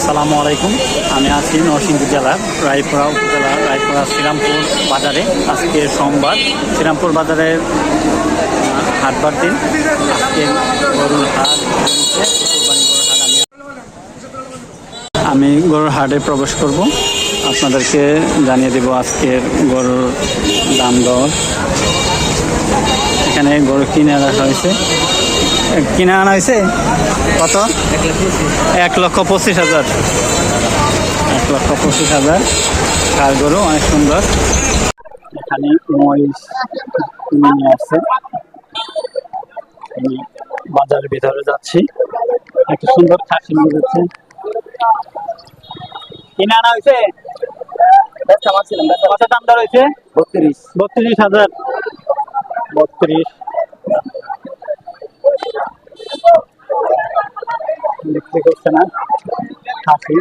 আসসালামু আলাইকুম। আমি আছি নরসিংদী জেলার রায়পুরা উপজেলার রায়পুরা শ্রীরামপুর বাজারে। আজকে সোমবার শ্রীরামপুর বাজারের আহ, হাটবার দিন। আজকে গরুর আমি গরুর হাটে প্রবেশ করব। আপনাদেরকে জানিয়ে দেব আজকের গরুর দাম দর। এখানে গরু কিনে রাখা হয়েছে। কিনে আনা হয়েছে? কত? এক লক্ষ পঁচিশ হাজার। এক লক্ষ পঁচিশ হাজার। কার গরু অনেক সুন্দর। এখানে মহিষ কিনে নিয়ে আসছে। আমি বাজারের ভিতরে যাচ্ছি। একটা সুন্দর খাসি নিয়ে যাচ্ছে। কিনে আনা হয়েছে? কত দাম দর হয়েছে? বত্রিশ। বত্রিশ হাজার। বত্রিশ। বিক্রি করছে না। খাসি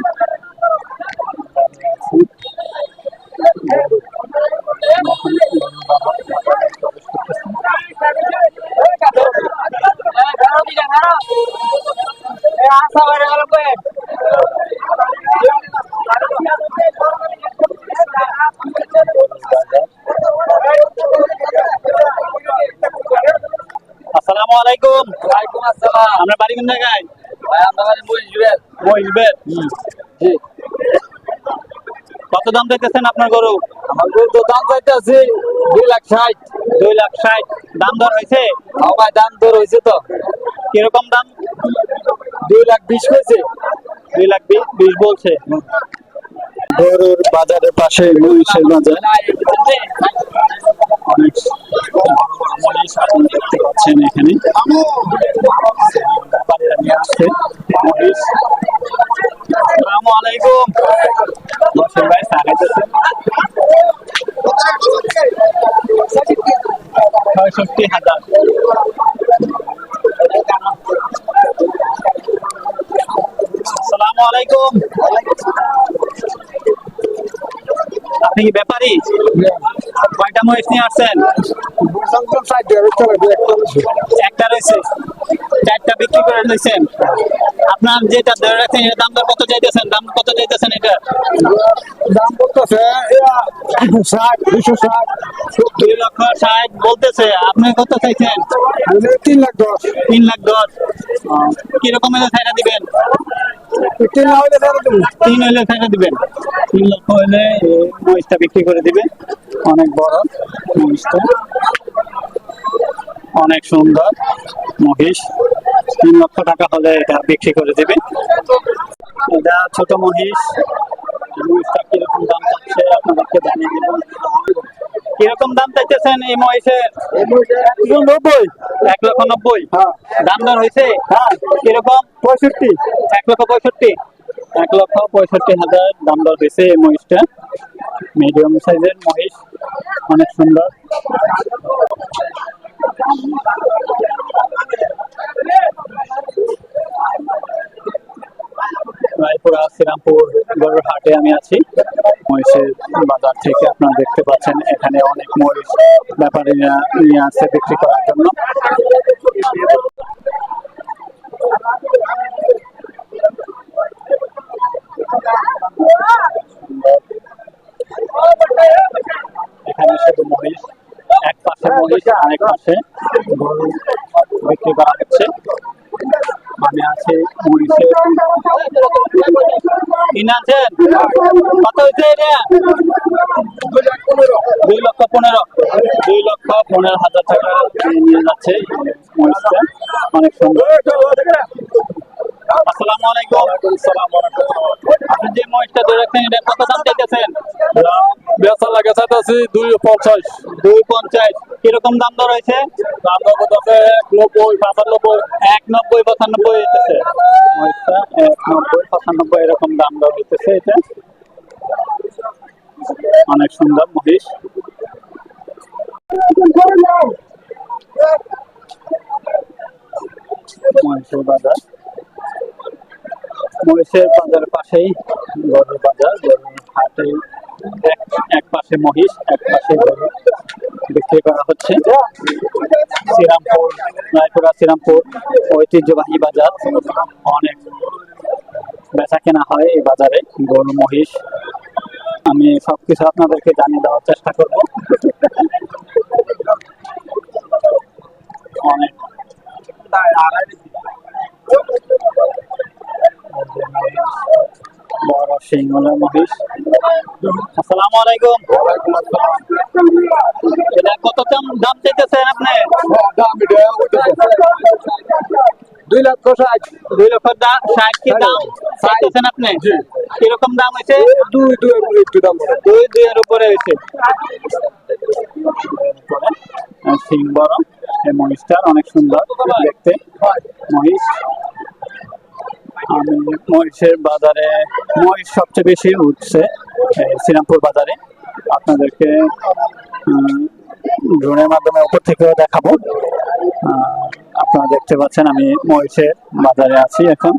আসসালামু আলাইকুম। ওয়ালাইকুম আসসালাম। আপনার বাড়ি কোন জায়গায়? আমরা মহিষবের জি। কত দাম দেখতেছেন আপনার গরু? আমার গরু তো দাম চাইতে আছে দুই লাখ ষাট। দুই লাখ ষাট। দাম দর হয়েছে? আমার দাম দর হয়েছে তো। কীরকম দাম? দুই লাখ বিশ হয়েছে। দুই লাখ বিশ বিশ বলছে। গরুর বাজারের পাশে মহিষের বাজার। মহিষ আপনি দেখতে পাচ্ছেন এখানে। ব্যাপারীরা নিয়ে আসছে মহিষ আসসালামু আলাইকুম বসের ভাই চা খাইতেছে ছয়ষট্টি হাজার। আসসালামু আলাইকুম। আপনি কি ব্যাপারী? কয়টা মহিষ নিয়ে আসছেন? একটা রয়েছে। চারটা বিক্রি করে দিয়েছেন। আপনার যেটা ধরে রাখছেন এটার দাম কত চাইতেছেন? দাম কত চাইতেছেন এটা? দাম বলতেছে ষাট দুশো ষাট দুই লক্ষ ষাট বলতেছে আপনি কত চাইছেন? তিন লাখ দশ। তিন লাখ দশ। কীরকম হলে ছাইটা দিবেন? তিন লাখ হলে ধরে তুমি তিন হলে ছাইটা দিবেন। তিন লক্ষ হলে মহিষটা বিক্রি করে দিবে। অনেক বড় মহিষটা। অনেক সুন্দর। মহিষ তিন লক্ষ টাকা হলে এটা বিক্রি করে দেবে। এটা ছোট মহিষ মহিষটা কীরকম দাম চাচ্ছে আপনাদেরকে জানিয়ে দেব কীরকম দাম চাইতেছেন এই মহিষের নব্বই। এক লক্ষ নব্বই। হ্যাঁ। দাম দর হয়েছে? হ্যাঁ। কীরকম? পঁয়ষট্টি। এক লক্ষ পঁয়ষট্টি। এক লক্ষ পঁয়ষট্টি হাজার দাম দর হয়েছে এই মহিষটা মিডিয়াম সাইজের মহিষ অনেক সুন্দর। রায়পুরা শ্রীরামপুর গরুর হাটে আমি আছি। মহিষের বাজার থেকে আপনারা দেখতে পাচ্ছেন, এখানে অনেক মহিষ ব্যাপারীরা নিয়ে আসছে বিক্রি করার জন্য। এখানে শুধু মহিষ, এক পাশে মহিষ আরেক পাশে গরু বিক্রি করা হচ্ছে আমি আছি আছেন কত হয়েছে দুই লক্ষ পনেরো। দুই লক্ষ পনেরো হাজার টাকা নিয়ে যাচ্ছে অনেক সুন্দর। আসসালামু আলাইকুম। আপনি যে মহিষটা ধরে রাখছেন, এটা কত দাম বেচা লাগে চাইতেছি দুই পঞ্চাশ। দুই পঞ্চাশ। কীরকম দাম দর হয়েছে? দাম দর করতেছে এক নব্বই পঁচানব্বই এক নব্বই পঁচানব্বই হইতেছে। মহিষটা এক নব্বই পঁচানব্বই এরকম দাম দর হইতেছে এটা। অনেক সুন্দর মহিষ। মহিষের বাজার। মহিষের বাজার পাশেই গরুর বাজার গরুর হাটে এক পাশে মহিষ, এক পাশে বিক্রি করা হচ্ছে শ্রীরামপুর, রায়পুরা, শ্রীরামপুর ঐতিহ্যবাহী বাজার। অনেক বেচা কেনা হয় এই বাজারে, গরু, মহিষ। আমি সবকিছু আপনাদেরকে জানিয়ে দেওয়ার চেষ্টা করব। মহিষ আসসালামু আলাইকুম। এটা কত দাম দাম চাইতেছেন আপনি? দুই লক্ষ ষাট। দুই লক্ষ দা- ষাট কি দাম চাইতেছেন আপনি? কীরকম দাম হয়েছে? দুই দুই একটু দাম দুই উপরে হয়েছে। সিং এই মহিষটা অনেক সুন্দর দেখতে। মহিষ। আমি মহিষের বাজারে মহিষ সবচেয়ে বেশি উঠছে শ্রীরামপুর বাজারে। আপনাদেরকে ড্রোনের মাধ্যমে উপর থেকেও দেখাবো। আপনারা দেখতে পাচ্ছেন আমি মহিষের বাজারে আছি এখন।